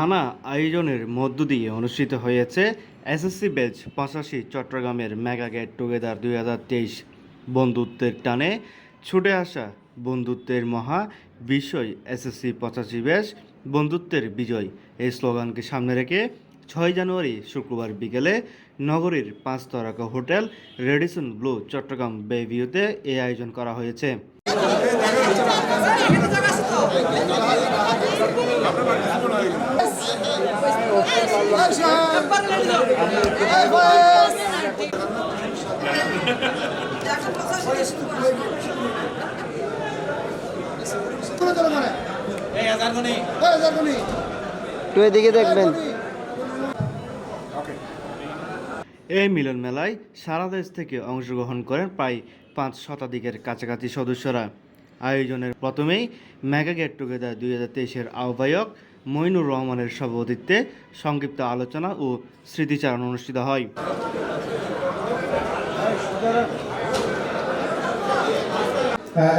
নানা আয়োজনের মধ্য দিয়ে অনুষ্ঠিত হয়েছে এসএসসি ব্যাচ পঁচাশি চট্টগ্রামের মেগা গেট টুগেদার দুই হাজার তেইশ বন্ধুত্বের টানে ছুটে আসা বন্ধুত্বের মহা বিষয় এসএসসি পঁচাশি ব্যাচ বন্ধুত্বের বিজয় এই স্লোগানকে সামনে রেখে ছয় জানুয়ারি শুক্রবার বিকেলে নগরীর পাঁচ তারকা হোটেল রেডিসন ব্লু চট্টগ্রাম বেভিউতে এই আয়োজন করা হয়েছে এই মিলন মেলায় সারা দেশ থেকে অংশগ্রহণ করেন প্রায় পাঁচ শতাধিকের কাছাকাছি সদস্যরা। আয়োজনের প্রথমেই মেগা গেট টুগেদার দুই হাজার তেইশের আহ্বায়ক মইনুর রহমানের সভাপতিত্বে সংক্ষিপ্ত আলোচনা ও স্মৃতিচারণ অনুষ্ঠিত হয়।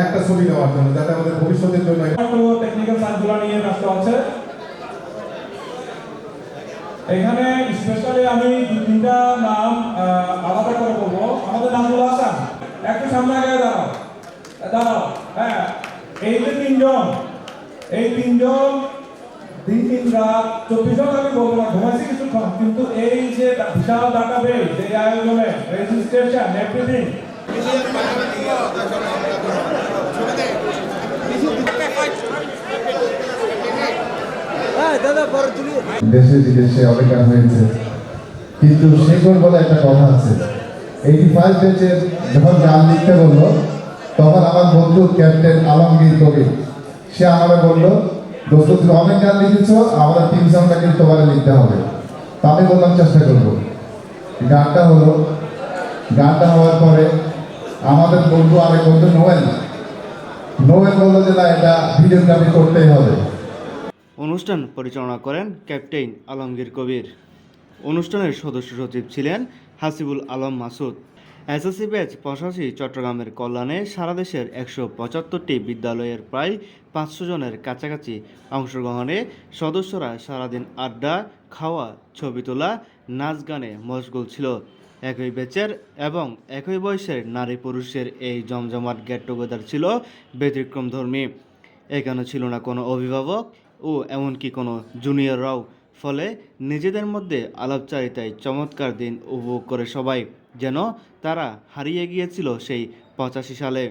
একটা ছবি নেওয়ার জন্য যাতে আমাদের ভবিষ্যতের জন্য টেকনিক্যাল সাইন্সগুলো নিয়ে ব্যস্ত আছে? এখানে স্পেশালি আমি দু তিনটা নাম আলাদা করে বলব। আমাদের নামগুলো একটু সামনে আগে দাঁড়াও। দাঁড়াও হ্যাঁ। এই যে তিনজন এই তিনজন দিন তিন রাত চব্বিশ ঘণ্টা আমি বলব না, ঘুমাইছি কিছুক্ষণ, কিন্তু এই যে বিশাল ডাটা এই আয়োজনে রেজিস্ট্রেশন এভরিথিং দেশে বিদেশে হয়েছে। কিন্তু শেখর বলে একটা কথা আছে। এইটি ফাইভ ব্যাচের যখন গান লিখতে বলল, তখন আমার বন্ধু ক্যাপ্টেন আলমগীর কবির সে আমাকে বলল দোস্ত, তুমি অনেক গান লিখেছো আমাদের তিন সঙ্গটা কিন্তু তোমার লিখতে হবে। তা আমি বললাম, চেষ্টা করব। গানটা হলো, গানটা হওয়ার পরে আমাদের বন্ধু আরেক বন্ধু, নোয়েল। নোয়েল বলল যে, না, এটা ভিডিওগ্রাফি করতেই হবে। অনুষ্ঠান পরিচালনা করেন ক্যাপ্টেন আলমগীর কবির। অনুষ্ঠানের সদস্য সচিব ছিলেন হাসিবুল আলম মাসুদ। এসএসসি ব্যাচ পঁচাশি চট্টগ্রামের কল্যাণে সারা দেশের একশো পঁচাত্তরটি বিদ্যালয়ের প্রায় পাঁচশো জনের কাছাকাছি অংশগ্রহণে সদস্যরা সারাদিন আড্ডা, খাওয়া, ছবি তোলা, নাচ গানে মশগুল ছিল। একই ব্যাচের এবং একই বয়সের নারী পুরুষের এই জমজমাট গেট টুগেদার ছিল ব্যতিক্রম ধর্মী এখানে ছিল না কোনো অভিভাবক ও এমনকি কোনো জুনিয়ররাও। ফলে নিজেদের মধ্যে আলাপচারিতায় চমৎকার দিন উপভোগ করে সবাই, যেন তারা হারিয়ে গিয়েছিল সেই পঁচাশি সালে।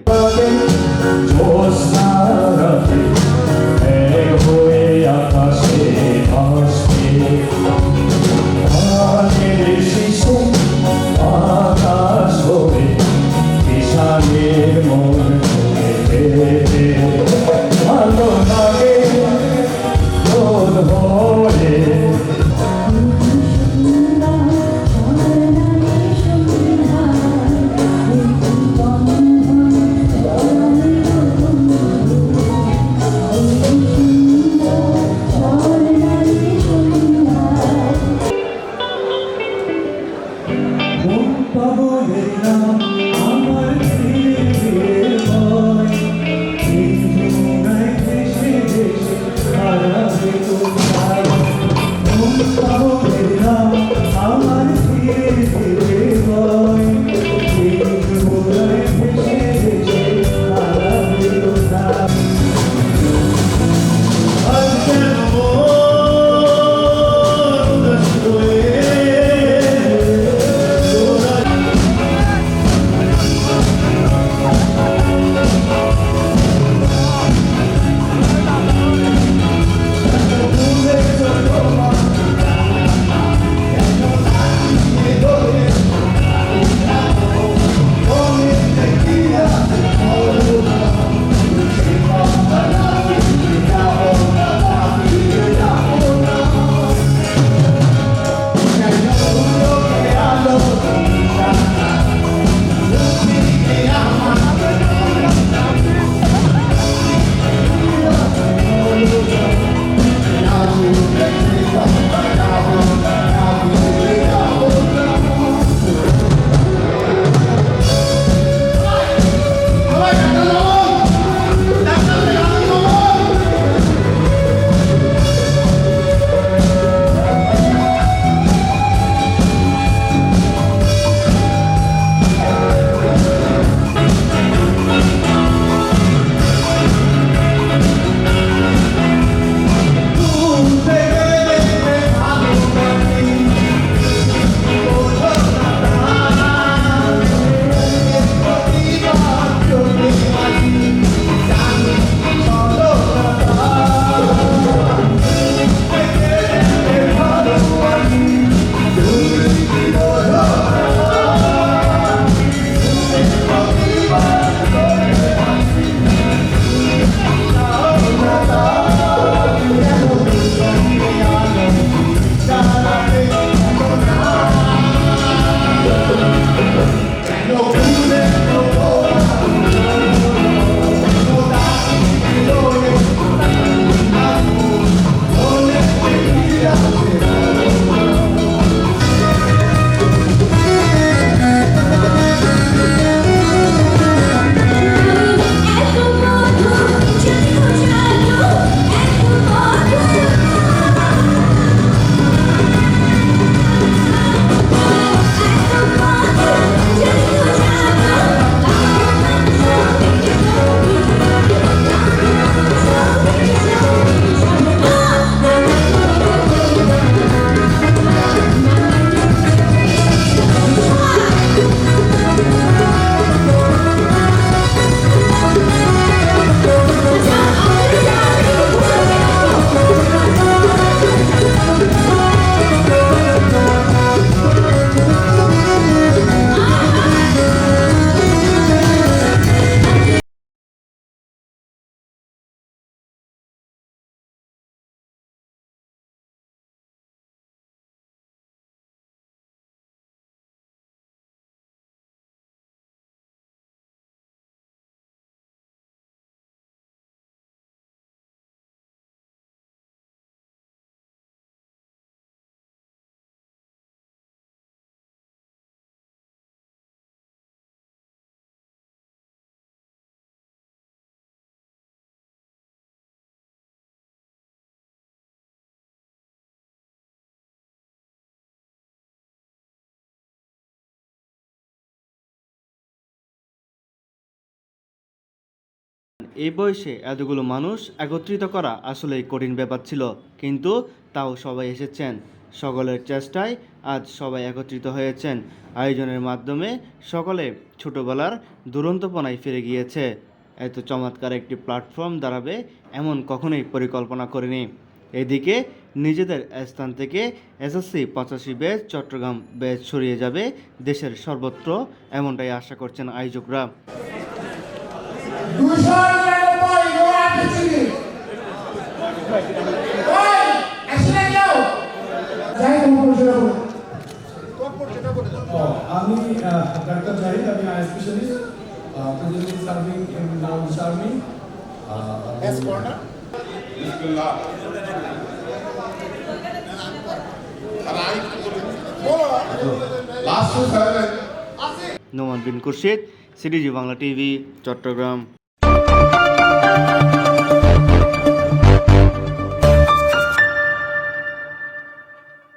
এই বয়সে এতগুলো মানুষ একত্রিত করা আসলেই কঠিন ব্যাপার ছিল, কিন্তু তাও সবাই এসেছেন। সকলের চেষ্টায় আজ সবাই একত্রিত হয়েছেন। আয়োজনের মাধ্যমে সকলে ছোটবেলার দুরন্তপনায় ফিরে গিয়েছে। এত চমৎকার একটি প্ল্যাটফর্ম দাঁড়াবে এমন কখনোই পরিকল্পনা করেনি। এদিকে নিজেদের স্থান থেকে এসএসসি পঁচাশি ব্যাচ, চট্টগ্রাম ব্যাচ ছড়িয়ে যাবে দেশের সর্বত্র, এমনটাই আশা করছেন আয়োজকরা। আমি ডাক্তার জাহিদ আমি eye specialist. Presently serving in nouns army Noman Bin Khurshid CDG Bangla TV Chattogram